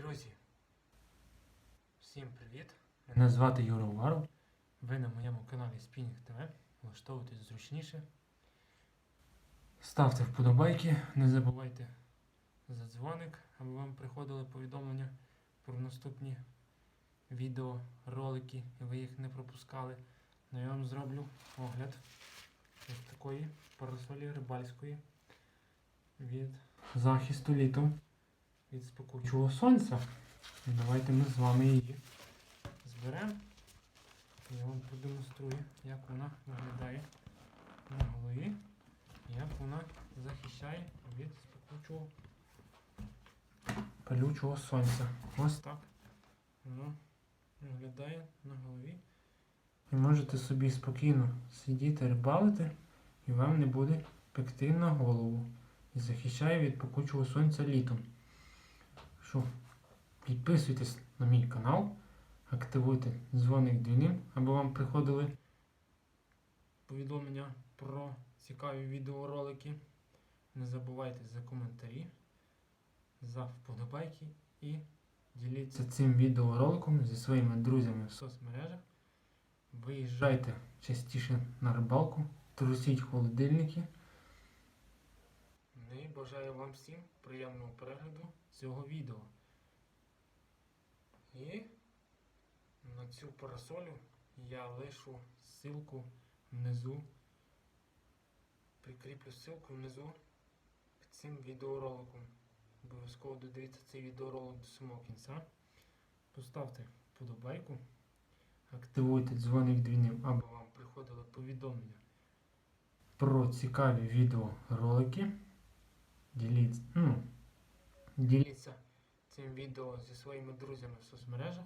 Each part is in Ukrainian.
Друзі, всім привіт! Мене звати Юра Уваров. Ви на моєму каналі Spinning TV. Влаштовуйтесь зручніше. Ставте вподобайки, не забувайте за дзвоник, аби вам приходили повідомлення про наступні відео, ролики, і ви їх не пропускали. Ну, я вам зроблю огляд ось такої парасолі рибальської від захисту літом від спекучого сонця. І давайте ми з вами її зберемо. Я вам продемонструю, як вона виглядає на голові, як вона захищає від спекучого палючого сонця. Ось так воно виглядає на голові. І можете собі спокійно сидіти, рибалити, і вам не буде пекти на голову. І захищає від пекучого сонця літом. Що, підписуйтесь на мій канал, активуйте дзвоник дзвіним, аби вам приходили повідомлення про цікаві відеоролики. Не забувайте за коментарі, за вподобайки і діліться цим відеороликом зі своїми друзями в соцмережах. Виїжджайте частіше на рибалку, трусіть холодильники. Ну і бажаю вам всім приємного перегляду цього відео. І на цю парасолю я лишу ссылку внизу. Прикріплю ссылку внизу під цим відеороликом. Обов'язково додивіться цей відеоролик до самого кінця. Поставте вподобайку, активуйте дзвоник дзвіним, аби вам приходили повідомлення про цікаві відеоролики. Діліться, ну, діліться цим відео зі своїми друзями в соцмережах.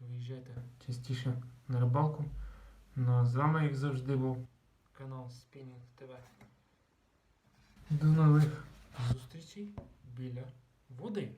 Виїжджайте частіше на рибалку. Ну а з вами, як завжди, був канал Spinning TV. До нових зустрічей біля води.